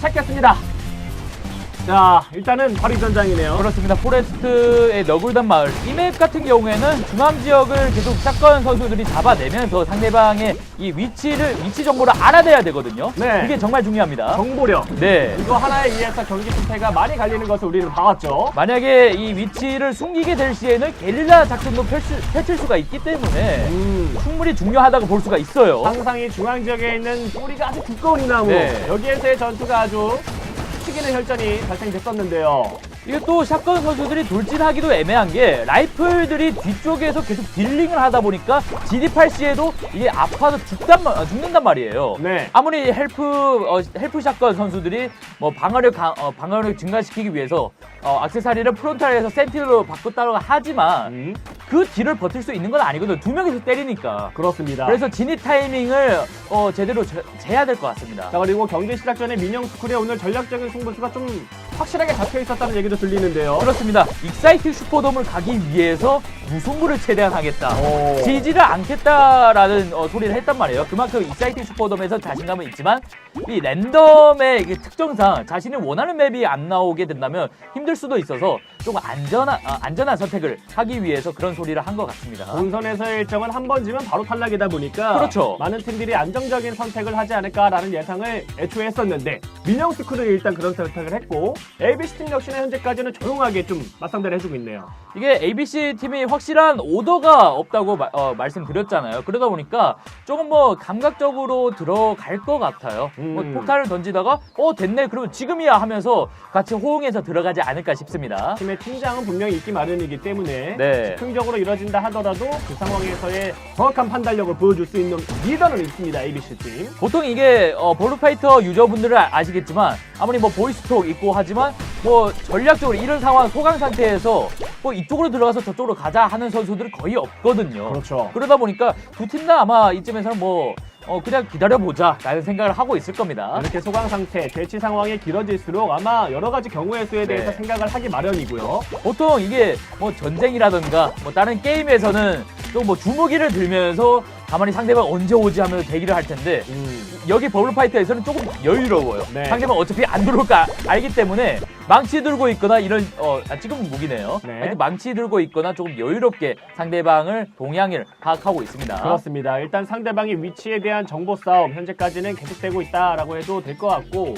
찾겠습니다. 자, 일단은 이 전장이네요. 그렇습니다. 포레스트의 너굴단 마을 이맵 같은 경우에는 중앙 지역을 계속 샷건 선수들이 잡아내면서 상대방의 이 위치를 위치 정보를 알아내야 되거든요. 네. 이게 정말 중요합니다. 정보력. 네. 이거 하나에 의해서 경기 승패가 많이 갈리는 것을 우리는 봐왔죠. 만약에 이 위치를 숨기게 될 시에는 게릴라 작전도 펼칠, 펼칠 수가 있기 때문에 음. 충분히 중요하다고 볼 수가 있어요. 항상 이 중앙 지역에 있는 뿌리가 아주 두꺼운 이 나무. 네. 여기에서의 전투가 아주 튀기는 혈전이 발생됐었는데요. 이게 또 샷건 선수들이 돌진하기도 애매한 게 라이플들이 뒤쪽에서 계속 딜링을 하다 보니까 진입할 시에도 이게 아파서 죽단, 마- 아, 죽는단 말이에요. 네. 아무리 헬프 어, 헬프 샷건 선수들이 뭐 방어력 강- 어, 방어력 증가시키기 위해서 어, 악세사리를 프론탈에서 센티로 바꿨다고 하지만 음. 그 딜을 버틸 수 있는 건 아니거든. 두 명이서 때리니까. 그렇습니다. 그래서 진입 타이밍을 어, 제대로 재, 재야 될 것 같습니다. 자 그리고 경기 시작 전에 민영 스쿨의 오늘 전략적인 승부수가 좀 확실하게 잡혀 있었다는 얘기도 들리는데요. 그렇습니다. 익사이트 슈퍼돔을 가기 위해서 무승부를 최대한 하겠다. 오. 지지를 않겠다라는 어, 소리를 했단 말이에요. 그만큼 익사이팅 슈퍼돔에서 자신감은 있지만 이 랜덤의 이게 특성상 자신이 원하는 맵이 안 나오게 된다면 힘들 수도 있어서 조금 안전한 아, 안전한 선택을 하기 위해서 그런 소리를 한 것 같습니다. 본선에서의 일정은 한 번 지면 바로 탈락이다 보니까 그렇죠. 많은 팀들이 안정적인 선택을 하지 않을까라는 예상을 애초에 했었는데 민영 스쿨은 일단 그런 선택을 했고 ABC 팀 역시나 현재까지는 조용하게 좀 맞상대를 해주고 있네요. 이게 ABC 팀이 확 실한 오더가 없다고 마- 어, 말씀드렸잖아요. 그러다 보니까 조금 뭐 감각적으로 들어갈 것 같아요. 뭐 음. 폭탄을 던지다가 어 됐네 그러면 지금이야 하면서 같이 호응해서 들어가지 않을까 싶습니다. 팀의 팀장은 분명히 있기 마련이기 때문에 네. 즉흥적으로 이뤄진다 하더라도 그 상황에서의 정확한 판단력을 보여줄 수 있는 리더는 있습니다 ABC 팀. 보통 이게 어, 볼루파이터 유저분들은 아- 아시겠지만 아무리 뭐 보이스톡 있고 하지만 뭐 전략적으로 이런 상황 소강 상태에서 뭐 이쪽으로 들어가서 저쪽으로 가자 하는 선수들은 거의 없거든요. 그렇죠. 그러다 보니까 두 팀 다 아마 이쯤에서는 뭐 어, 그냥 기다려보자 라는 생각을 하고 있을 겁니다. 이렇게 소강 상태, 대치 상황이 길어질수록 아마 여러 가지 경우의 수에 대해서 네. 생각을 하기 마련이고요. 보통 이게 뭐 전쟁이라든가 뭐 다른 게임에서는 또 뭐 주무기를 들면서 가만히 상대방 언제 오지 하면서 대기를 할 텐데 음. 여기 버블 파이터에서는 조금 여유로워요. 네. 상대방 어차피 안 들어올까 알기 때문에 망치 들고 있거나 이런 어 아, 지금 무기네요. 네. 하여튼 망치 들고 있거나 조금 여유롭게 상대방을 동향을 파악하고 있습니다. 그렇습니다. 일단 상대방의 위치에 대한 정보 싸움 현재까지는 계속되고 있다라고 해도 될 것 같고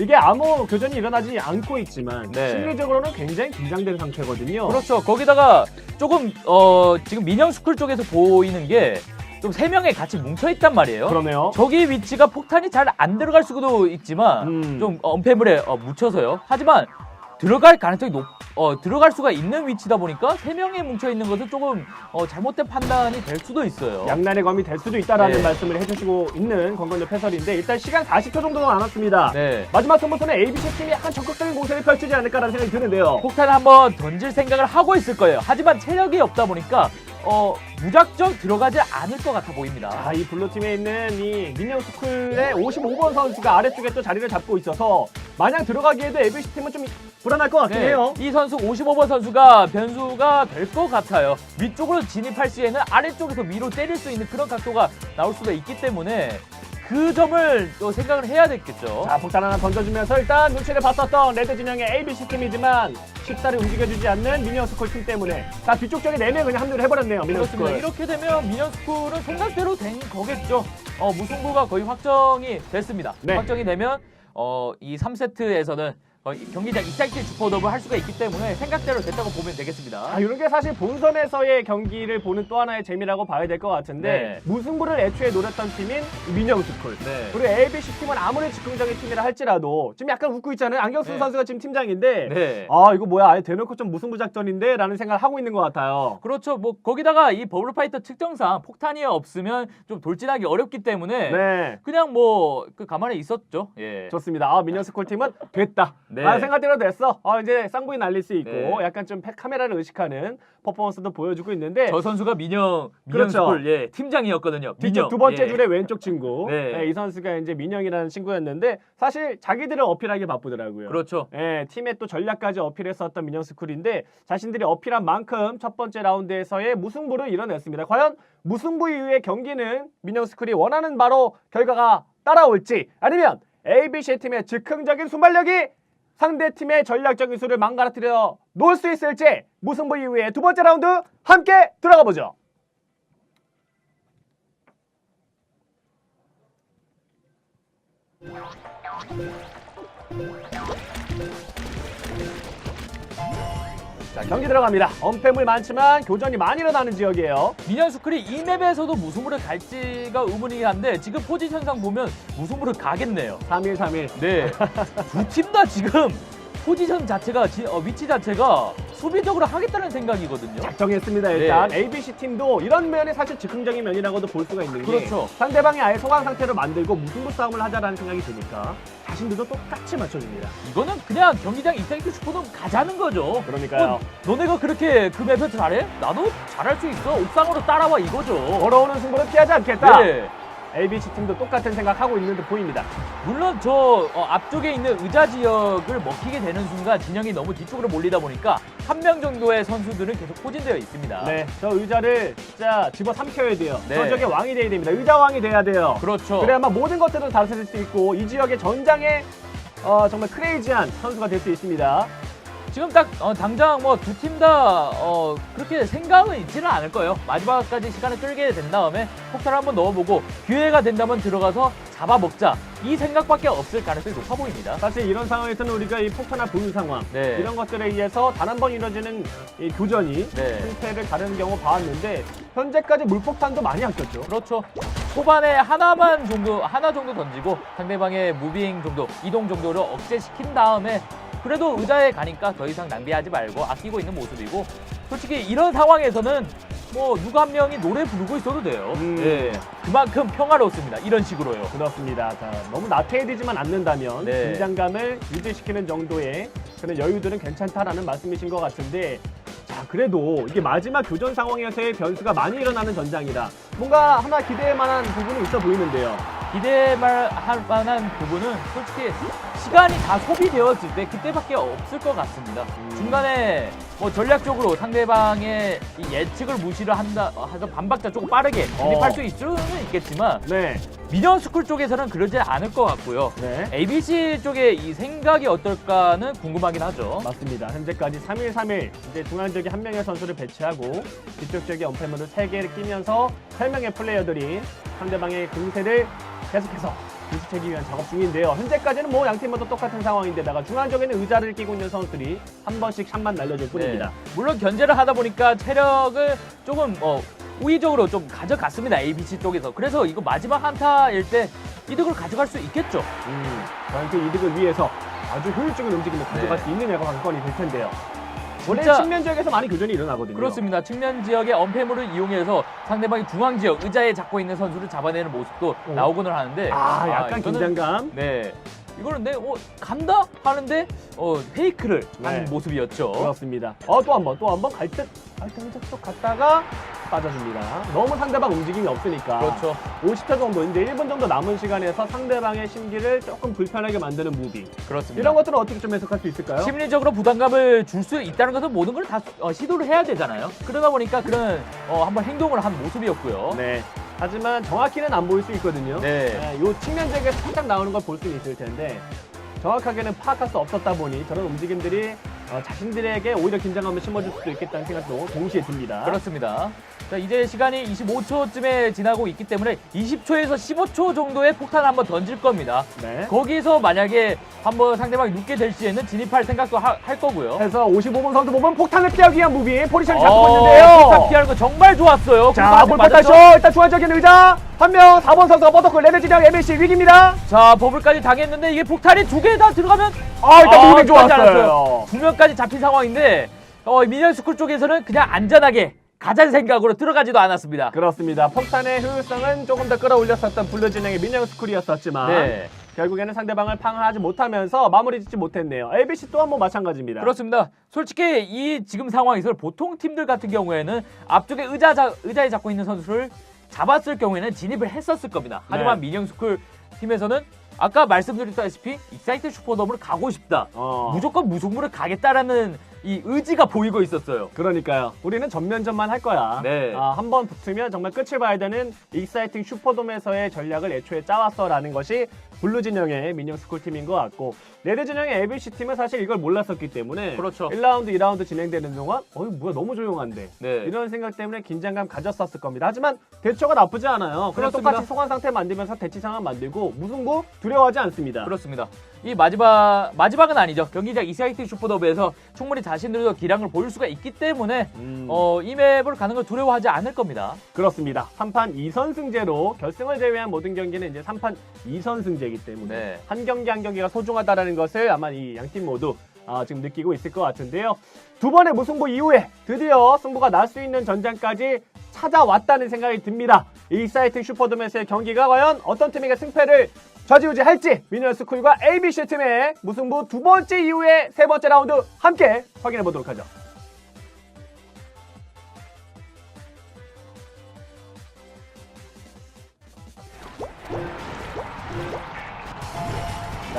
이게 아무 교전이 일어나지 않고 있지만 네. 심리적으로는 굉장히 긴장된 상태거든요. 그렇죠. 거기다가 조금 어 지금 민영 스쿨 쪽에서 보이는 게 좀 세 명이 같이 뭉쳐 있단 말이에요. 그러네요. 저기 위치가 폭탄이 잘 안 들어갈 수도 있지만 음. 좀 엄폐물에 어, 묻혀서요. 하지만 들어갈 가능성이 높, 어, 들어갈 수가 있는 위치다 보니까 세 명이 뭉쳐 있는 것은 조금 어, 잘못된 판단이 될 수도 있어요. 양날의 검이 될 수도 있다라는 네. 말씀을 해주시고 있는 권건엽 해설인데 일단 시간 40초 정도가 남았습니다. 네. 마지막 승부수는 ABC 팀이 약간 적극적인 공세를 펼치지 않을까라는 생각이 드는데요. 폭탄 한번 던질 생각을 하고 있을 거예요. 하지만 체력이 없다 보니까 어, 무작정 들어가지 않을 것 같아 보입니다. 아, 이 블루팀에 있는 이 민영 스쿨의 55번 선수가 아래쪽에 또 자리를 잡고 있어서 마냥 들어가기에도 ABC 팀은 좀 불안할 것 같긴 네, 해요. 이 선수 55번 선수가 변수가 될 것 같아요. 위쪽으로 진입할 시에는 아래쪽에서 위로 때릴 수 있는 그런 각도가 나올 수가 있기 때문에 그 점을 또 생각을 해야 되겠죠. 자, 폭탄 하나 던져주면서 일단 눈치를 봤었던 레드 진영의 ABC 팀이지만 쉽사리 움직여주지 않는 민영 스쿨 팀 때문에 자, 뒤쪽 쪽에 4명 그냥 합류를 해버렸네요, 그렇습니다. 스쿨. 이렇게 되면 민현스쿨은 생각대로 된 거겠죠. 어, 무승부가 거의 확정이 됐습니다. 네. 확정이 되면 어, 이 3세트에서는 어, 이 경기장 익사이트 슈퍼더블 할 수가 있기 때문에 생각대로 됐다고 보면 되겠습니다. 아, 이런 게 사실 본선에서의 경기를 보는 또 하나의 재미라고 봐야 될 것 같은데 네. 무승부를 애초에 노렸던 팀인 민영 스쿨. 네. 그리고 ABC 팀은 아무리 즉흥적인 팀이라 할지라도 지금 약간 웃고 있잖아요. 안경쓴 네. 선수가 지금 팀장인데 네. 아 이거 뭐야 아예 대놓고 좀 무승부 작전인데 라는 생각을 하고 있는 것 같아요. 그렇죠. 뭐 거기다가 이 버블파이터 특정상 폭탄이 없으면 좀 돌진하기 어렵기 때문에 네. 그냥 뭐 그 가만히 있었죠. 예. 좋습니다. 아, 민영 스쿨 팀은 됐다. 네. 아, 생각대로 됐어. 아, 이제 쌍부이 날릴 수 있고 네. 약간 좀 팩- 카메라를 의식하는 퍼포먼스도 보여주고 있는데 저 선수가 민영 민영 그렇죠. 스쿨 예, 팀장이었거든요. 민영. 두 번째 예. 줄의 왼쪽 친구. 네. 네, 이 선수가 이제 민영이라는 친구였는데 사실 자기들을 어필하기 바쁘더라고요. 그렇죠. 예, 팀의 또 전략까지 어필했었던 민영 스쿨인데 자신들이 어필한 만큼 첫 번째 라운드에서의 무승부를 이뤄냈습니다. 과연 무승부 이후의 경기는 민영 스쿨이 원하는 바로 결과가 따라올지 아니면 ABC 팀의 즉흥적인 순발력이 상대 팀의 전략적인 수를 망가뜨려 놓을 수 있을지 무승부 이후의 두 번째 라운드 함께 들어가 보죠. 자 경기 들어갑니다. 언패물 많지만 교전이 많이 일어나는 지역이에요. 미년 스쿨이 이 맵에서도 무승부를 갈지가 의문이긴 한데 지금 포지션상 보면 무승부를 가겠네요. 3일 3일. 네. 두 팀 다 지금 포지션 자체가 지- 어, 위치 자체가 수비적으로 하겠다는 생각이거든요. 작정했습니다 일단 네. ABC 팀도 이런 면이 사실 즉흥적인 면이라고도 볼 수가 있는 게 그렇죠. 상대방이 아예 소강 상태로 만들고 무승부 싸움을 하자라는 생각이 드니까 자신들도 똑같이 맞춰줍니다. 이거는 그냥 경기장 입장에서 슈퍼돔 가자는 거죠. 그러니까요. 어, 너네가 그렇게 그 맵에서 잘해? 나도 잘할 수 있어. 옥상으로 따라와 이거죠. 걸어오는 승부를 피하지 않겠다. 네. ABC 팀도 똑같은 생각하고 있는 듯 보입니다. 물론 저 어, 앞쪽에 있는 의자 지역을 먹히게 되는 순간 진영이 너무 뒤쪽으로 몰리다 보니까 한 명 정도의 선수들은 계속 포진되어 있습니다. 네, 저 의자를 진짜 집어 삼켜야 돼요. 네. 저 적의 왕이 돼야 됩니다. 의자 왕이 돼야 돼요. 그렇죠. 그래야만 모든 것들을 다스릴 수 있고 이 지역의 전장에 어, 정말 크레이지한 선수가 될 수 있습니다. 지금 딱 어, 당장 뭐 두 팀다 어, 그렇게 생각은 있지는 않을 거예요. 마지막까지 시간을 끌게 된 다음에 폭탄을 한번 넣어보고 기회가 된다면 들어가서 잡아먹자 이 생각밖에 없을 가능성이 높아 보입니다. 사실 이런 상황에서는 우리가 이 폭탄화 보유 상황 네. 이런 것들에 의해서 단 한 번 이루어지는 이 교전이 네. 승패를 가르는 경우 봐왔는데 현재까지 물폭탄도 많이 아꼈죠. 그렇죠. 초반에 하나만 정도 하나 정도 던지고 상대방의 무빙 정도 이동 정도를 억제시킨 다음에 그래도 의자에 가니까 더 이상 낭비하지 말고 아끼고 있는 모습이고 솔직히 이런 상황에서는 뭐 누가 한 명이 노래 부르고 있어도 돼요. 음. 예, 그만큼 평화롭습니다. 이런 식으로요. 그렇습니다. 자, 너무 나태해지만 않는다면 네. 긴장감을 유지시키는 정도의 그런 여유들은 괜찮다라는 말씀이신 것 같은데 자 그래도 이게 마지막 교전 상황에서의 변수가 많이 일어나는 전장이라 뭔가 하나 기대할 만한 부분이 있어 보이는데요. 기대할 만한 부분은 솔직히 시간이 다 소비되었을 때 그때밖에 없을 것 같습니다. 음. 중간에 뭐 전략적으로 상대방의 이 예측을 무시를 한다 해서 반박자 조금 빠르게 진입할 어. 수 있을 수는 있겠지만 네, 미니언 스쿨 쪽에서는 그러지 않을 것 같고요. 네. ABC 쪽의 이 생각이 어떨까는 궁금하긴 하죠. 맞습니다. 현재까지 3일 3일 이제 중앙 지역에 한 명의 선수를 배치하고 뒤쪽 지역에 언패물을 3개를 끼면서 3명의 플레이어들이 상대방의 공세를 계속해서 눈치채기 위한 작업 중인데요. 현재까지는 뭐 양팀 모두 똑같은 상황인데다가 중앙 지역에는 의자를 끼고 있는 선수들이 한 번씩 샷만 날려줄 뿐입니다. 네. 물론 견제를 하다 보니까 체력을 조금 어, 우위적으로 좀 가져갔습니다. ABC 쪽에서. 그래서 이거 마지막 한타일 때 이득을 가져갈 수 있겠죠. 음, 그 이득을 위해서 아주 효율적인 움직임을 가져갈 네. 수 있느냐가 관건이 될 텐데요. 원래 진짜- 측면 지역에서 많이 교전이 일어나거든요. 그렇습니다. 측면 지역의 언패물을 이용해서 상대방이 중앙 지역 의자에 잡고 있는 선수를 잡아내는 모습도 오. 나오곤 하는데 아, 약간 이거는- 긴장감. 네. 이거는 내 어, 간다 하는데 어, 페이크를 한 네. 모습이었죠. 그렇습니다. 어, 또 한 번, 또 한 번갈 듯, 갈 듯, 또 갔다가 빠져줍니다. 너무 상대방 움직임이 없으니까. 그렇죠. 50초 정도, 이제 1분 정도 남은 시간에서 상대방의 심기를 조금 불편하게 만드는 무비. 그렇습니다. 이런 것들은 어떻게 좀 해석할 수 있을까요? 심리적으로 부담감을 줄 수 있다는 것은 모든 걸다 어, 시도를 해야 되잖아요. 그러다 보니까 그런 어, 한번 행동을 한 모습이었고요. 네. 하지만 정확히는 안 보일 수 있거든요. 네. 요 측면 지역에서 살짝 나오는 걸 볼 수는 있을 텐데 정확하게는 파악할 수 없었다 보니 저런 움직임들이 어, 자신들에게 오히려 긴장감을 심어줄 수도 있겠다는 생각도 동시에 듭니다. 그렇습니다. 자, 이제 시간이 25초쯤에 지나고 있기 때문에 20초에서 15초 정도의 폭탄을 한번 던질 겁니다. 네. 거기서 만약에 한번 상대방이 눕게 될 시에는 진입할 생각도 하- 할 거고요. 해서 55분 선수 보면 폭탄을 피하기 위한 무비 포지션을 잡고 어, 있는데요. 폭탄 피하는 거 정말 좋았어요. 자, 볼폭탄 쇼 맞았죠? 일단 중앙적인 의자 한 명 4번 선수가 뻗었고 레드 진영 MLC 위기입니다. 자, 버블까지 당했는데 이게 폭탄이 두 개 다 들어가면 아 일단 아, 무빙 좋았어요. 않았어요. 두 명까지 잡힌 상황인데 어, 미니언 스쿨 쪽에서는 그냥 안전하게 가자는 생각으로 들어가지도 않았습니다. 그렇습니다. 폭탄의 효율성은 조금 더 끌어올렸었던 블루 진영의 민영 스쿨이었었지만 네. 결국에는 상대방을 방어하지 못하면서 마무리 짓지 못했네요. ABC 또한 번 마찬가지입니다. 그렇습니다. 솔직히 이 지금 상황에서 보통 팀들 같은 경우에는 앞쪽에 의자 자, 의자에 잡고 있는 선수를 잡았을 경우에는 진입을 했었을 겁니다. 하지만 네. 민영스쿨 팀에서는 아까 말씀드렸다시피 익사이트 슈퍼덤으로 가고 싶다. 어, 무조건 무승부를 가겠다라는 이 의지가 보이고 있었어요. 그러니까요. 우리는 전면전만 할 거야. 네. 아, 한 번 붙으면 정말 끝을 봐야 되는 익사이팅 슈퍼돔에서의 전략을 애초에 짜왔어라는 것이 블루 진영의 미니언 스쿨 팀인 것 같고 레드 진영의 ABC 팀은 사실 이걸 몰랐었기 때문에 그렇죠. 1라운드, 2라운드 진행되는 동안 어이 뭐야 너무 조용한데 네. 이런 생각 때문에 긴장감 가졌었을 겁니다. 하지만 대처가 나쁘지 않아요. 그냥 그렇습니다. 똑같이 소관 상태 만들면서 대치 상황 만들고 무승부 두려워하지 않습니다. 그렇습니다. 이 마지막 마지막은 아니죠. 경기장 이사이트 슈퍼더브에서 충분히 자신들도 기량을 보일 수가 있기 때문에 음, 어, 이 맵을 가는 걸 두려워하지 않을 겁니다. 그렇습니다. 3판 2선승제로 결승을 제외한 모든 경기는 이제 3판 2선승제 이기 때문에 네. 한 경기 한 경기가 소중하다라는 것을 아마 이 양 팀 모두 아, 지금 느끼고 있을 것 같은데요. 두 번의 무승부 이후에 드디어 승부가 날 수 있는 전장까지 찾아왔다는 생각이 듭니다. 이 사이트 슈퍼돔에서의 경기가 과연 어떤 팀에게 승패를 좌지우지할지 미니언 스쿨과 ABC 팀의 무승부 두 번째 이후에 세 번째 라운드 함께 확인해 보도록 하죠.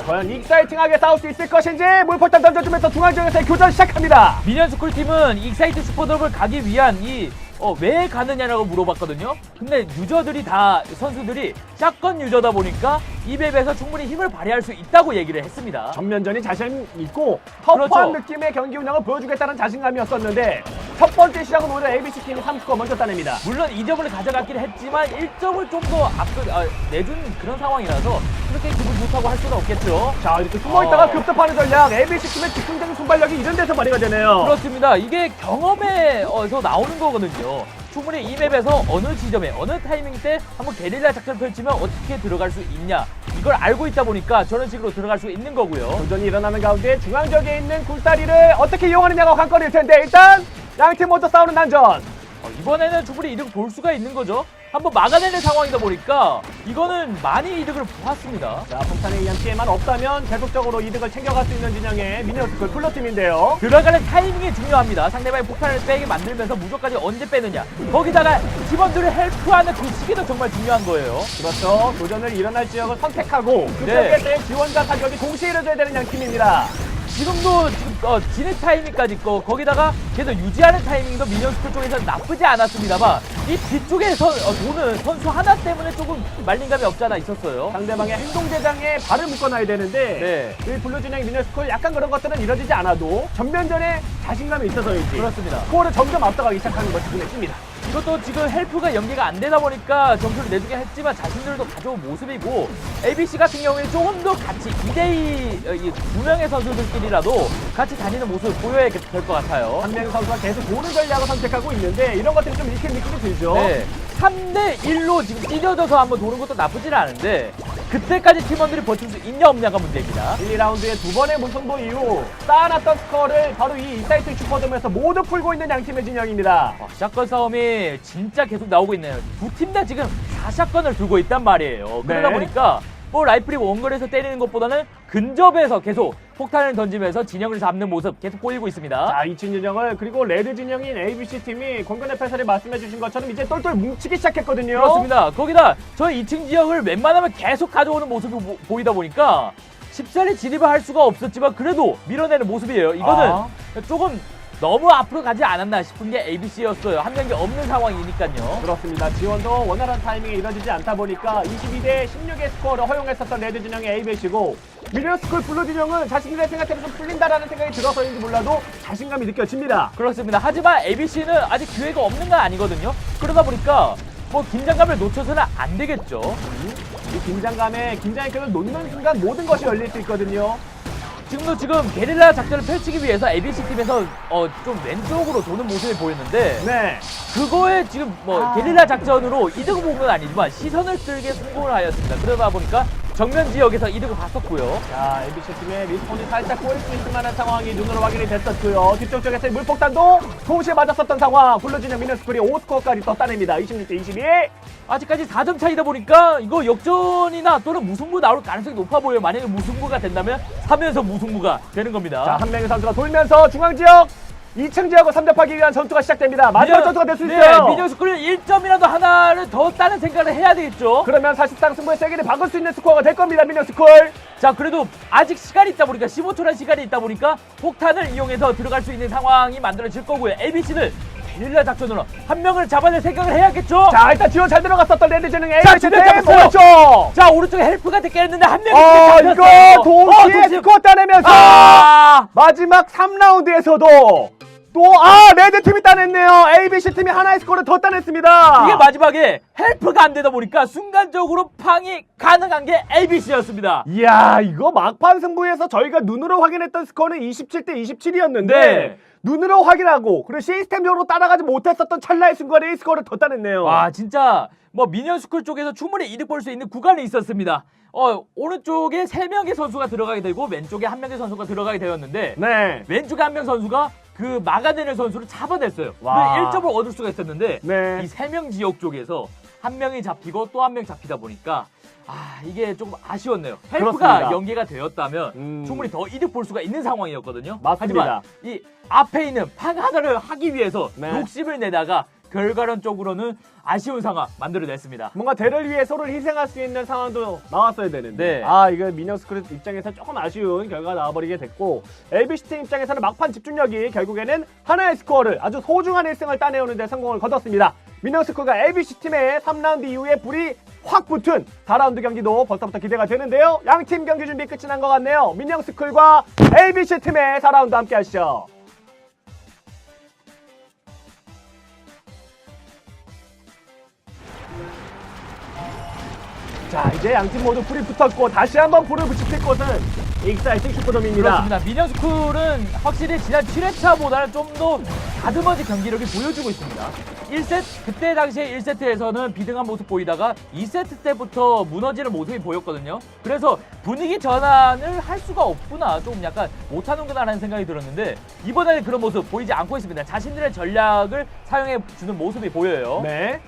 과연 익사이팅하게 싸울 수 있을 것인지 물폭탄 던져주면서 중앙지역에서의 교전 시작합니다. 미니언 스 쿨 팀은 익사이트 슈퍼더블 가기 위한 이 어, 왜 가느냐라고 물어봤거든요. 근데 유저들이 다 선수들이 샷건 유저다 보니까 이 맵에서 충분히 힘을 발휘할 수 있다고 얘기를 했습니다. 전면전이 자신 있고 터프한 그렇죠. 느낌의 경기 운영을 보여주겠다는 자신감이었었는데 첫 번째 시작은 오히려 ABC 팀이 3스코어 먼저 따냅니다. 물론 2점을 가져갔긴 했지만 1점을 좀 더 앞서 아, 내준 그런 상황이라서 그렇게 기분 좋다고 할 수는 없겠죠. 자 이렇게 숨어있다가 어. 급습하는 전략 ABC 팀의 즉흥적인 순발력이 이런 데서 발휘가 되네요. 그렇습니다. 이게 경험에서 나오는 거거든요. 충분히 이 맵에서 어느 지점에 어느 타이밍 때 한번 게릴라 작전을 펼치면 어떻게 들어갈 수 있냐 이걸 알고 있다 보니까 저런 식으로 들어갈 수 있는 거고요. 도전이 일어나는 가운데 중앙 지역에 있는 굴다리를 어떻게 이용하느냐가 관건일 텐데 일단 양팀 모두 싸우는 난전. 어, 이번에는 충분히 이득 볼 수가 있는 거죠. 한번 막아내는 상황이다 보니까 이거는 많이 이득을 보았습니다. 자 폭탄에 의한 피해만 없다면 계속적으로 이득을 챙겨갈 수 있는 진영의 미니어스쿨 플러팀인데요. 들어가는 타이밍이 중요합니다. 상대방이 폭탄을 빼게 만들면서 무조건까지 언제 빼느냐. 거기다가 팀원들을 헬프하는 그 시기도 정말 중요한 거예요. 그렇죠. 도전을 일어날 지역을 선택하고 그 네. 지역에 대해 지원과 타격이 동시에 이루어져야 되는 양 팀입니다. 지금도 지금 어, 진입 타이밍까지 있고 거기다가 계속 유지하는 타이밍도 미니언 스쿨 쪽에서 나쁘지 않았습니다만 이 뒤쪽에서 어, 도는 선수 하나 때문에 조금 말린감이 없지 않아 있었어요. 상대방의 행동 대장에 발을 묶어놔야 되는데 네. 이 블루 진영 미니어스쿨 약간 그런 것들은 이루어지지 않아도 전면전에 자신감이 있어서인지 그렇습니다. 스코어를 점점 앞서가기 시작하는 것이 눈에 띕니다. 이것도 지금 헬프가 연계가 안 되다 보니까 점수를 내주긴 했지만 자신들도 가져온 모습이고 ABC 같은 경우에 조금 더 같이 2대2 두 명의 선수들끼리라도 같이 다니는 모습을 보여야 될 것 같아요. 한 명의 선수가 계속 도는 전략을 선택하고 있는데 이런 것들이 좀 읽힌 느낌이 들죠. 네. 3대 1로 지금 찢어져서 한번 도는 것도 나쁘진 않은데 그때까지 팀원들이 버틸 수 있냐 없냐가 문제입니다. 1, 2라운드의 두 번의 무승부 이후 쌓아놨던 스코어를 바로 이 이사이트 슈퍼점에서 모두 풀고 있는 양 팀의 진영입니다. 와, 샷건 싸움이 진짜 계속 나오고 있네요. 두 팀 다 지금 4샷건을 들고 있단 말이에요. 그러다 네. 보니까 뭐 라이플이 원거리에서 때리는 것보다는 근접에서 계속 폭탄을 던지면서 진영을 잡는 모습 계속 보이고 있습니다. 자, 이친 진영을 그리고 레드 진영인 ABC 팀이 공간의 패설이 말씀해주신 것처럼 이제 똘똘 뭉치기 시작했거든요. 그렇습니다. 거기다 저 2층 지역을 웬만하면 계속 가져오는 모습이 보- 보이다 보니까 쉽사리 진입을 할 수가 없었지만 그래도 밀어내는 모습이에요. 이거는 아. 조금 너무 앞으로 가지 않았나 싶은 게 ABC였어요. 한 명이 없는 상황이니까요. 그렇습니다. 지원도 원활한 타이밍에 이뤄지지 않다 보니까 22대 16의 스코어를 허용했었던 레드 진영의 ABC고 미니어스쿨 블루 진영은 자신들의 생각대로 좀 풀린다라는 생각이 들어서인지 몰라도 자신감이 느껴집니다. 그렇습니다. 하지만 ABC는 아직 기회가 없는 건 아니거든요. 그러다 보니까 뭐 긴장감을 놓쳐서는 안 되겠죠. 이 긴장감에 긴장의 끈을 놓는 순간 모든 것이 열릴 수 있거든요. 지금도 지금 게릴라 작전을 펼치기 위해서 ABC 팀에서 어, 좀 왼쪽으로 도는 모습이 보였는데 네. 그거에 지금 뭐 아. 게릴라 작전으로 이득을 본 건 아니지만 시선을 끌게 성공을 하였습니다. 그러다 보니까 정면 지역에서 이득을 봤었고요. 자, ABC 팀의 리스폰이 살짝 꼬일 수 있을 만한 상황이 눈으로 확인이 됐었고요. 뒤쪽 쪽에서의 물폭탄도 동시에 맞았었던 상황. 진영 미니어스쿨이 5스코어까지 더 따냅니다. 26대 22. 아직까지 4점 차이다 보니까 이거 역전이나 또는 무승부 나올 가능성이 높아 보여요. 만약에 무승부가 된다면 3연속 무승부가 되는 겁니다. 자, 한 명의 선수가 돌면서 중앙 지역 2층 지역을 삼접하기 위한 전투가 시작됩니다. 마지막 미녀- 전투가 될수 네, 있어요. 미녀스쿨 1점이라도 하나를 더 따는 생각을 해야 되겠죠. 그러면 사실상 승부의 세계를 바꿀 수 있는 스코어가 될 겁니다. 미니어스쿨. 자, 그래도 아직 시간이 있다 보니까 15초란 시간이 있다 보니까 폭탄을 이용해서 들어갈 수 있는 상황이 만들어질 거고요. ABC는 게릴라 작전으로 한 명을 잡아낼 생각을 해야겠죠. 자 일단 지원 잘 들어갔었던 레드즈는 A 자, 팀 잡았어요. 오른쪽. 자 오른쪽에 헬프가 됐겠는데 한 명이 어 잡혔어요. 이거 동시에 스코어 따내면서 아! 마지막 3라운드에서도 또 아 레드 팀이 따냈네요. A, B, C 팀이 하나의 스코어를 더 따냈습니다. 이게 마지막에 헬프가 안 되다 보니까 순간적으로 팡이 가능한 게 ABC였습니다. 이야 이거 막판 승부에서 저희가 눈으로 확인했던 스코어는 27대 27이었는데 네. 눈으로 확인하고 그리고 시스템적으로 따라가지 못했었던 찰나의 순간에 이 스코어를 더 따냈네요. 와 진짜 뭐 미니언 스쿨 쪽에서 충분히 이득 볼 수 있는 구간이 있었습니다. 어 오른쪽에 세 명의 선수가 들어가게 되고 왼쪽에 한 명의 선수가 들어가게 되었는데 네. 왼쪽에 한 명 선수가 그 막아내는 선수를 잡아냈어요. 와. 1점을 얻을 수가 있었는데 네. 이세 명 지역 쪽에서 한 명이 잡히고 또 한 명 잡히다 보니까 아 이게 조금 아쉬웠네요. 헬프가 그렇습니다. 연계가 되었다면 음. 충분히 더 이득 볼 수가 있는 상황이었거든요. 맞습니다. 하지만 이 앞에 있는 판 하나를 하기 위해서 네. 욕심을 내다가 결과론적으로는 아쉬운 상황 만들어냈습니다. 뭔가 대를 위해 서로를 희생할 수 있는 상황도 나왔어야 되는데 네. 아 이거 미녀 스크린 입장에서 조금 아쉬운 결과가 나와버리게 됐고 LBC 팀 입장에서는 막판 집중력이 결국에는 하나의 스코어를 아주 소중한 1승을 따내오는 데 성공을 거뒀습니다. 미녀 스코어가 LBC 팀의 3라운드 이후에 불이 확 붙은 4라운드 경기도 벌써부터 기대가 되는데요. 양 팀 경기 준비 끝이 난 것 같네요. 민영 스쿨과 ABC 팀의 4라운드 함께 하시죠. 자 이제 양팀 모두 불이 붙었고 다시 한번 불을 붙일 곳은 익사이팅 슈퍼돔입니다. 그렇습니다. 미녀 스쿨은 확실히 지난 7회차보다는 좀 더 다듬어진 경기력을 보여주고 있습니다. 1세트, 그때 당시에 1세트에서는 비등한 모습 보이다가 2세트 때부터 무너지는 모습이 보였거든요. 그래서 분위기 전환을 할 수가 없구나. 좀 약간 못하는구나라는 생각이 들었는데 이번에는 그런 모습 보이지 않고 있습니다. 자신들의 전략을 사용해 주는 모습이 보여요. 네.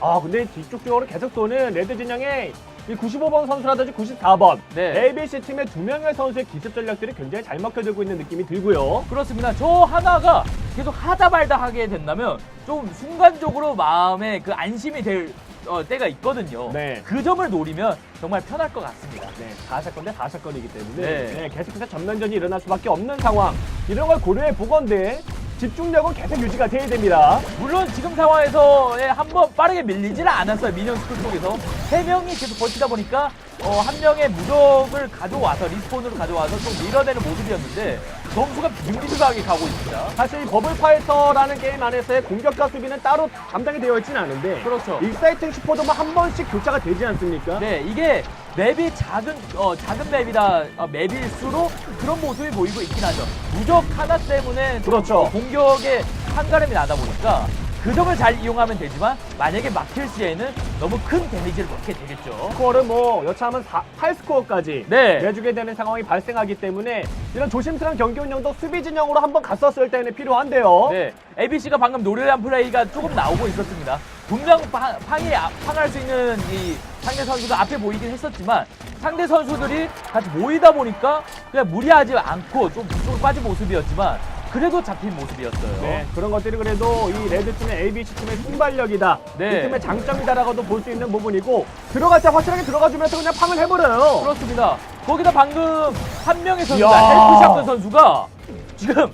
아 근데 뒤쪽 쪽으로 계속 쏘는 레드 진영의 이 95번 선수라든지 94번 네. ABC 팀의 두 명의 선수의 기습 전략들이 굉장히 잘 먹혀들고 있는 느낌이 들고요. 그렇습니다. 저 하나가 계속 하다 말다 하게 된다면 좀 순간적으로 마음에 그 안심이 될 어, 때가 있거든요. 네. 그 점을 노리면 정말 편할 것 같습니다. 네, 4사건 대 4사건이기 때문에 네. 네, 계속해서 전면전이 일어날 수밖에 없는 상황 이런 걸 고려해 보건데 집중력은 계속 유지가 돼야 됩니다. 물론 지금 상황에서 한번 빠르게 밀리지는 않았어요. 민영 스쿨 쪽에서 세 명이 계속 버티다 보니까 어, 한 명의 무적을 가져와서 리스폰으로 가져와서 좀 밀어내는 모습이었는데 점수가 비등비등하게 가고 있습니다. 사실 이 버블 파이터라는 게임 안에서의 공격과 수비는 따로 감당이 되어 있지는 않은데 그렇죠. 익사이팅 슈퍼도만 한 번씩 교차가 되지 않습니까? 네, 이게 맵이 작은 어, 작은 맵이다 어, 맵일수록 그런 모습이 보이고 있긴 하죠. 무적 하나 때문에 좀, 그렇죠. 어, 공격에 한가름이 나다 보니까 그 점을 잘 이용하면 되지만 만약에 막힐 시에는 너무 큰 데미지를 받게 되겠죠. 스코어를 뭐 여차하면 4, 8스코어까지 네. 내주게 되는 상황이 발생하기 때문에 이런 조심스러운 경기 운영도 수비 진영으로 한번 갔었을 때는 필요한데요. 네, ABC가 방금 노련한 플레이가 조금 나오고 있었습니다. 분명 파- 팡이 아- 팡할 수 있는 이 상대 선수가 앞에 보이긴 했었지만 상대 선수들이 같이 모이다 보니까 그냥 무리하지 않고 좀 뒤쪽으로 빠진 모습이었지만 그래도 잡힌 모습이었어요. 네, 그런 것들이 그래도 이 레드팀의 ABC 팀의 순발력이다. 네. 이 팀의 장점이다라고도 볼 수 있는 부분이고 들어갈 때 확실하게 들어가주면서 그냥 팡을 해버려요. 그렇습니다. 거기다 방금 한 명의 선수가 이야. 헬프 샷건 선수가 지금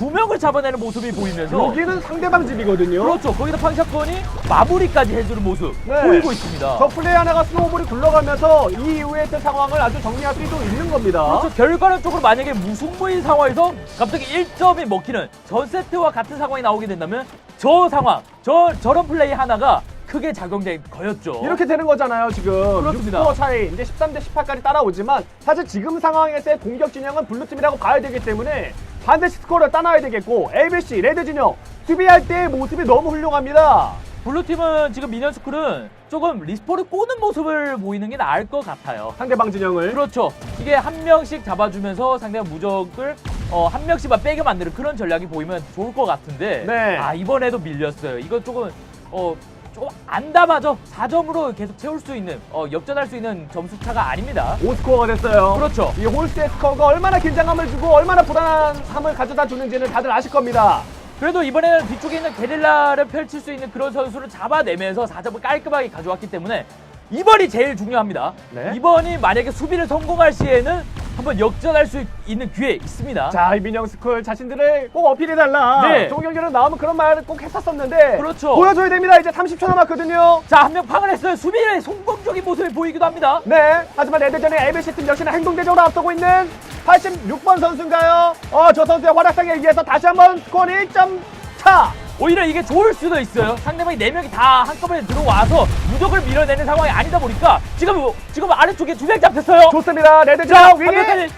두 명을 잡아내는 모습이 보이면서 여기는 상대방 집이거든요. 그렇죠. 거기다 팡 샷건이 마무리까지 해주는 모습 네. 보이고 있습니다. 저 플레이 하나가 스노우볼이 굴러가면서 이 이후의 그 상황을 아주 정리할 수도 있는 겁니다. 그렇죠. 결과론적으로 만약에 무승부인 상황에서 갑자기 1점이 먹히는 전 세트와 같은 상황이 나오게 된다면 저 상황, 저 저런 플레이 하나가 크게 작용된 거였죠. 이렇게 되는 거잖아요, 지금. 그렇습니다. 6스코어 차이, 이제 13대 18까지 따라오지만, 사실 지금 상황에서의 공격 진영은 블루팀이라고 봐야 되기 때문에, 반드시 스코어를 따놔야 되겠고, ABC, 레드 진영, 수비할 때의 모습이 너무 훌륭합니다. 블루팀은 지금 미니언스쿨은 조금 리스포를 꼬는 모습을 보이는 게 나을 것 같아요. 상대방 진영을. 그렇죠. 이게 한 명씩 잡아주면서 상대가 무적을 어, 한 명씩만 빼게 만드는 그런 전략이 보이면 좋을 것 같은데 네. 아 이번에도 밀렸어요. 이거 조금 어 조금 안 담아져 4점으로 계속 채울 수 있는 어, 역전할 수 있는 점수 차가 아닙니다. 5스코어가 됐어요. 그렇죠. 이 홀스의 스코어가 얼마나 긴장감을 주고, 얼마나 불안함을 가져다 주는지는 다들 아실 겁니다. 그래도 이번에는 뒤쪽에 있는 게릴라를 펼칠 수 있는 그런 선수를 잡아내면서 4점을 깔끔하게 가져왔기 때문에 이번이 제일 중요합니다. 네. 이번이 만약에 수비를 성공할 시에는 한번 역전할 수 있는 기회 있습니다. 자, 이 민영 스쿨 자신들을 꼭 어필해달라. 네. 좋은 경기로 나오면 그런 말을 꼭 했었었는데. 그렇죠. 보여줘야 됩니다. 이제 30초 남았거든요. 자, 한명 팡을 했어요. 수비의 성공적인 모습을 보이기도 합니다. 네. 하지만 레드전의 ABC 팀 역시나 행동대적으로 앞서고 있는 86번 선수인가요? 어, 저 선수의 활약상에 의해서 다시 한번 스코어는 1점 차. 오히려 이게 좋을 수도 있어요. 상대방이 네 명이 다 한꺼번에 들어와서 무적을 밀어내는 상황이 아니다 보니까 지금 지금 아래쪽에 두 명 잡혔어요. 좋습니다. 자, 레드전 한 위기.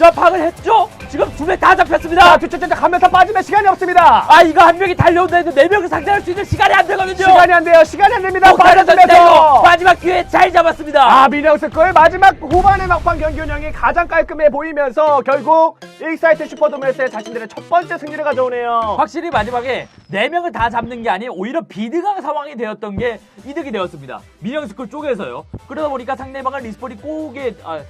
자, 팡을 했죠. 지금 두 명다 자, 잡혔습니다. 뒤쪽에 가면서 빠지면 시간이 없습니다. 아, 이거 한 명이 달려온다 해도 네 명을 상대할 수 있는 시간이 안 되거든요. 시간이 안 돼요. 시간이 안 됩니다. 빠져주면서. 마지막 기회 잘 잡았습니다. 아, 민영스쿨 마지막 후반의 막판 경기 운영이 가장 깔끔해 보이면서 결국 1사이트 슈퍼도메스에 자신들의 첫 번째 승리를 가져오네요. 확실히 마지막에 네 명을 다 잡는 게 아닌 오히려 비등한 상황이 되었던 게 이득이 되었습니다. 민영스쿨 쪽에서요. 그러다 보니까 상대방을 리스폰이 꼬게 아,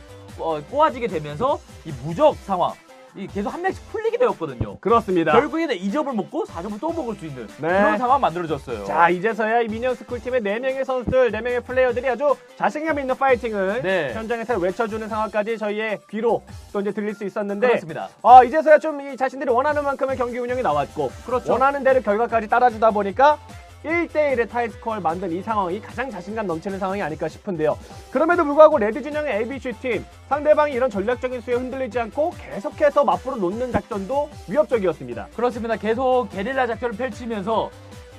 어, 꼬아지게 되면서 이 무적 상황 이 계속 한 명씩 풀리게 되었거든요. 그렇습니다. 결국에는 2점을 먹고 4점을 또 먹을 수 있는 네. 그런 상황 만들어졌어요. 자, 이제서야 이 민영스쿨 팀의 4명의 선수들, 4명의 플레이어들이 아주 자신감 있는 파이팅을 네. 현장에서 외쳐주는 상황까지 저희의 귀로 또 이제 들릴 수 있었는데 그렇습니다. 아, 이제서야 좀 이 자신들이 원하는 만큼의 경기 운영이 나왔고 그렇죠. 원하는 대로 결과까지 따라주다 보니까 1대1의 타이스코어를 만든 이 상황이 가장 자신감 넘치는 상황이 아닐까 싶은데요. 그럼에도 불구하고 레드 진영의 ABC 팀 상대방이 이런 전략적인 수에 흔들리지 않고 계속해서 맞불어 놓는 작전도 위협적이었습니다. 그렇습니다. 계속 게릴라 작전을 펼치면서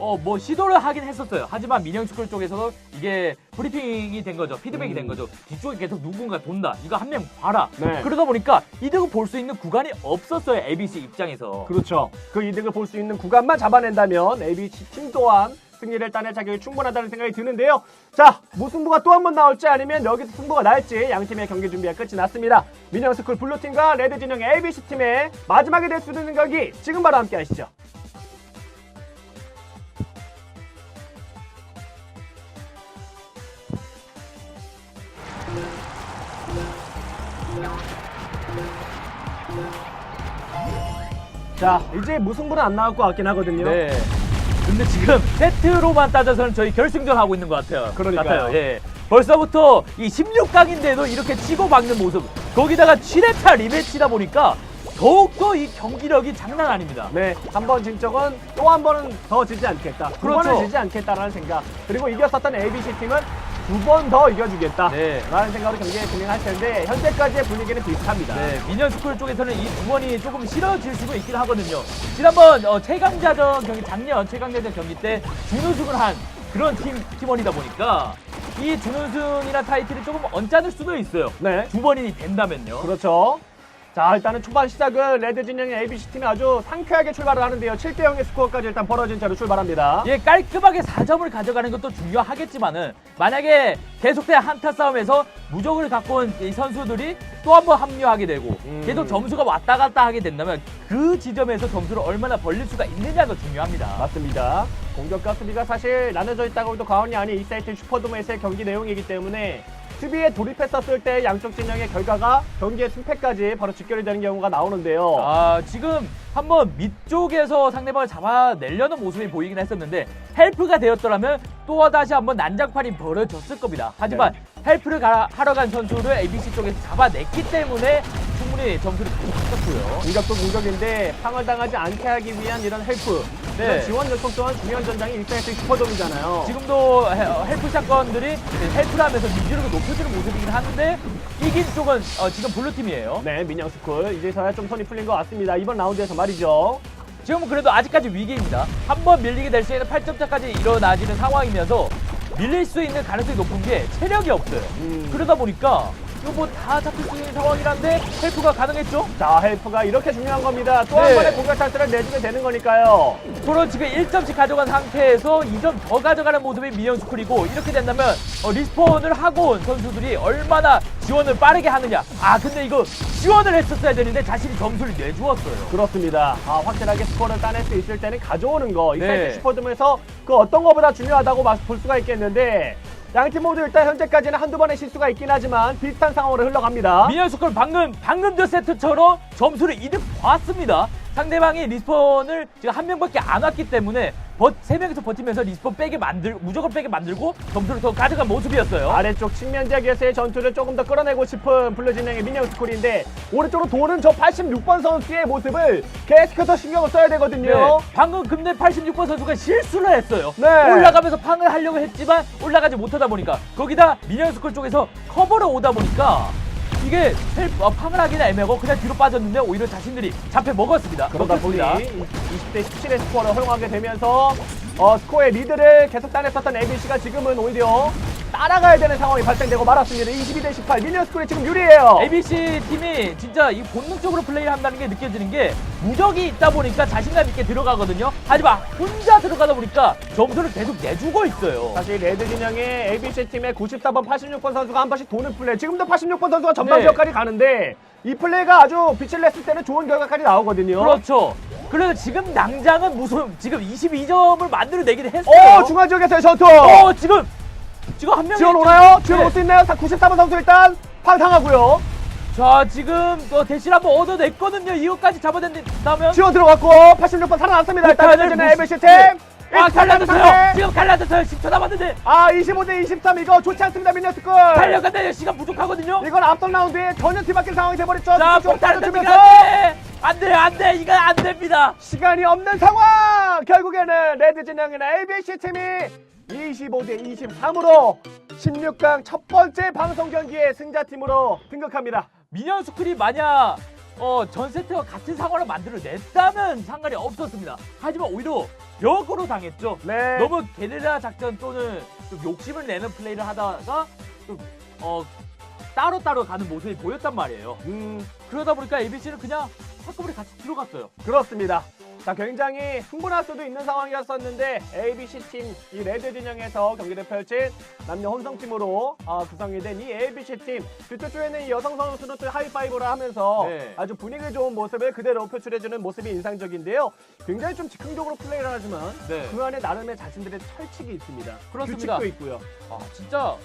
어 뭐 시도를 하긴 했었어요. 하지만 민영스쿨 쪽에서도 이게 브리핑이 된 거죠. 피드백이 음. 된 거죠. 뒤쪽에 계속 누군가 돈다. 이거 한 명 봐라. 네. 그러다 보니까 이득을 볼 수 있는 구간이 없었어요. ABC 입장에서. 그렇죠. 그 이득을 볼 수 있는 구간만 잡아낸다면 ABC 팀 또한 승리를 따낼 자격이 충분하다는 생각이 드는데요. 자, 무승부가 또 한 번 나올지 아니면 여기서 승부가 날지 양 팀의 경기 준비가 끝이 났습니다. 민영스쿨 블루팀과 레드 진영의 ABC 팀의 마지막에 될 수 있는 경기 지금 바로 함께 하시죠. 자, 이제 무승부는 안 나올 것 같긴 하거든요. 네. 근데 지금 세트로만 따져서는 저희 결승전 하고 있는 것 같아요. 그러니까요. 같아요. 예. 벌써부터 이 16강인데도 이렇게 치고 박는 모습. 거기다가 7회차 리매치다 보니까 더욱더 이 경기력이 장난 아닙니다. 네, 한 번 진 적은 또 한 번은 더 지지 않겠다. 두 그렇죠. 번은 지지 않겠다라는 생각. 그리고 이겼었던 ABC 팀은 두 번 더 이겨주겠다. 네. 라는 생각으로 경기에 진행할 텐데 현재까지의 분위기는 비슷합니다. 네, 민현스쿨 쪽에서는 이 두 번이 조금 싫어질 수도 있긴 하거든요. 지난번 어, 최강자전 경기 작년 최강자전 경기 때 준우승을 한 그런 팀 팀원이다 보니까 이 준우승이나 타이틀이 조금 언짢을 수도 있어요. 네, 두 번이 된다면요. 그렇죠. 자, 일단은 초반 시작은 레드 진영의 ABC 팀이 아주 상쾌하게 출발을 하는데요. 7대 0의 스코어까지 일단 벌어진 채로 출발합니다. 예, 깔끔하게 4점을 가져가는 것도 중요하겠지만은 만약에 계속된 한타 싸움에서 무적을 갖고 온 이 선수들이 또 한 번 합류하게 되고 음. 계속 점수가 왔다 갔다 하게 된다면 그 지점에서 점수를 얼마나 벌릴 수가 있느냐가 중요합니다. 맞습니다. 공격과 수비가 사실 나눠져 있다고 해도 과언이 아닌 이 사이트 슈퍼도메스의 경기 내용이기 때문에 수비에 돌입했었을 때 양쪽 진영의 결과가 경기의 승패까지 바로 직결이 되는 경우가 나오는데요. 아, 지금 한번 밑쪽에서 상대방을 잡아내려는 모습이 보이긴 했었는데 헬프가 되었더라면 또 다시 한번 난장판이 벌어졌을 겁니다. 하지만 헬프를 가- 하러 간 선수를 ABC 쪽에서 잡아냈기 때문에 충분히 점수를 가져갔었고요. 공격도 공격인데 팡을 당하지 않게 하기 위한 이런 헬프, 네. 이런 지원 요청 또한 중요한 전장이 일사이트 슈퍼돔이잖아요. 지금도 헬- 어, 헬프 사건들이 헬프를 하면서 민주력을 높여주는 모습이긴 한데 이긴 쪽은 어, 지금 블루팀이에요. 네, 민영스쿨 이제서야 좀 손이 풀린 것 같습니다. 이번 라운드에서 말이죠. 지금은 그래도 아직까지 위기입니다. 한 번 밀리게 될 시에는 8점 차까지 일어나지는 상황이면서 밀릴 수 있는 가능성이 높은 게 체력이 없어요. 음. 그러다 보니까 이거 뭐다 잡힐 수 있는 상황이란데 헬프가 가능했죠? 자, 헬프가 이렇게 중요한 겁니다. 또 한 네. 번의 공격 찬스를 내주게 되는 거니까요. 서로 지금 1점씩 가져간 상태에서 2점 더 가져가는 모습이 미연스쿨이고 이렇게 된다면 어, 리스폰을 하고 온 선수들이 얼마나 지원을 빠르게 하느냐 아 근데 이거 지원을 했었어야 되는데 자신이 점수를 내주었어요 그렇습니다. 아, 확실하게 스코어를 따낼 수 있을 때는 가져오는 거. 이 네. 사이트 슈퍼돔에서 그 어떤 것보다 중요하다고 마- 볼 수가 있겠는데 양팀 모두 일단 현재까지는 한두 번의 실수가 있긴 하지만 비슷한 상황으로 흘러갑니다. 미연스쿨 방금 방금 전 세트처럼 점수를 이득 봤습니다 상대방이 리스폰을 지금 한 명밖에 안 왔기 때문에 버, 세 명이서 버티면서 리스폰 빼게 만들 무조건 빼게 만들고 점수를 더 가져간 모습이었어요. 아래쪽 측면 지역에서의 전투를 조금 더 끌어내고 싶은 블루 진영의 미니언 스콜인데 오른쪽으로 도는 저 86번 선수의 모습을 계속해서 신경을 써야 되거든요. 네, 방금 근데 86번 선수가 실수를 했어요. 네. 올라가면서 팡을 하려고 했지만 올라가지 못하다 보니까 거기다 미니언스쿨 쪽에서 커버를 오다 보니까 이게 셀, 어, 팡을 하기는 애매하고 그냥 뒤로 빠졌는데 오히려 자신들이 잡혀 먹었습니다. 그러다 보니 먹혔습니다. 20대 17의 스코어를 허용하게 되면서 어, 스코어의 리드를 계속 따냈었던 ABC가 지금은 오히려 따라가야 되는 상황이 발생되고 말았습니다. 22대 18 미니언 스콜이 지금 유리해요. ABC 팀이 진짜 이 본능적으로 플레이를 한다는 게 느껴지는 게 무적이 있다 보니까 자신감 있게 들어가거든요. 하지만 혼자 들어가다 보니까 점수를 계속 내주고 있어요. 사실 레드 진영의 ABC 팀의 94번, 86번 선수가 한 번씩 도는 플레이. 지금도 86번 선수가 전방 네. 지역까지 가는데 이 플레이가 아주 빛을 냈을 때는 좋은 결과까지 나오거든요. 그렇죠. 그래서 지금 낭장은 무슨 지금 22점을 만들어내긴 했어요. 오 중앙 지역에서의 전투. 어, 지금 지금 한 명이 지원 오나요? 지원 네. 올수 있나요? 94번 선수 일단 파상하고요. 자 지금 어, 대신 한번 얻어냈거든요. 이거까지 잡아낸다면 지원 들어갔고 86번 살아났습니다. 일단 무시- ABC 팀. 네. 아 갈라졌어요. 지금 갈라졌어요. 10초 남았는데 아 25대 23 이거 좋지 않습니다 미니어스골. 달려간다. 시간 부족하거든요. 이건 앞선 라운드에 전혀 뒤바뀐 상황이 돼버렸죠. 자 폭탄을 빠져주면서 던지면 안돼 안돼 이건 안 됩니다. 시간이 없는 상황. 결국에는 레드 진영이나 ABC 팀이 25대 23으로 16강 첫 번째 방송 경기의 승자팀으로 등극합니다. 미니언 스쿨이 만약 어, 전 세트와 같은 상황을 만들어냈다면 상관이 없었습니다. 하지만 오히려 역으로 당했죠. 네. 너무 게릴라 작전 또는 좀 욕심을 내는 플레이를 하다가 좀 어, 따로따로 가는 모습이 보였단 말이에요. 음, 그러다 보니까 ABC는 그냥 한꺼번에 같이 들어갔어요. 그렇습니다. 자, 굉장히 흥분할 수도 있는 상황이었었는데 ABC 팀, 이 레드 진영에서 경기를 펼친 남녀 혼성팀으로 어, 구성이 된 이 ABC 팀 뒤쪽에는 이 여성 선수는 또 하이파이브를 하면서 네. 아주 분위기 좋은 모습을 그대로 표출해주는 모습이 인상적인데요. 굉장히 좀 즉흥적으로 플레이를 하지만 네. 그 안에 나름의 자신들의 철칙이 있습니다. 그렇습니다. 규칙도 있고요. 아 진짜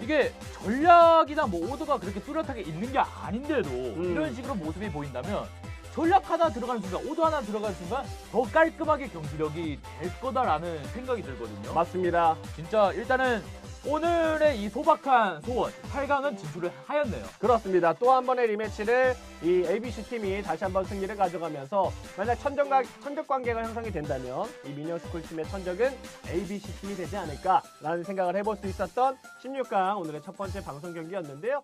이게 전략이나 뭐 오더가 그렇게 뚜렷하게 있는 게 아닌데도 이런 식으로 모습이 보인다면 전략 하나 들어가는 순간 오더 하나 들어가는 순간 더 깔끔하게 경기력이 될 거다라는 생각이 들거든요. 맞습니다. 진짜 일단은 오늘의 이 소박한 소원 8강은 진출을 하였네요. 그렇습니다. 또 한 번의 리매치를 이 ABC 팀이 다시 한 번 승리를 가져가면서 만약 천정과 천적 관계가 형성이 된다면 이 미니언 스쿨 팀의 천적은 ABC 팀이 되지 않을까라는 생각을 해볼 수 있었던 16강 오늘의 첫 번째 방송 경기였는데요.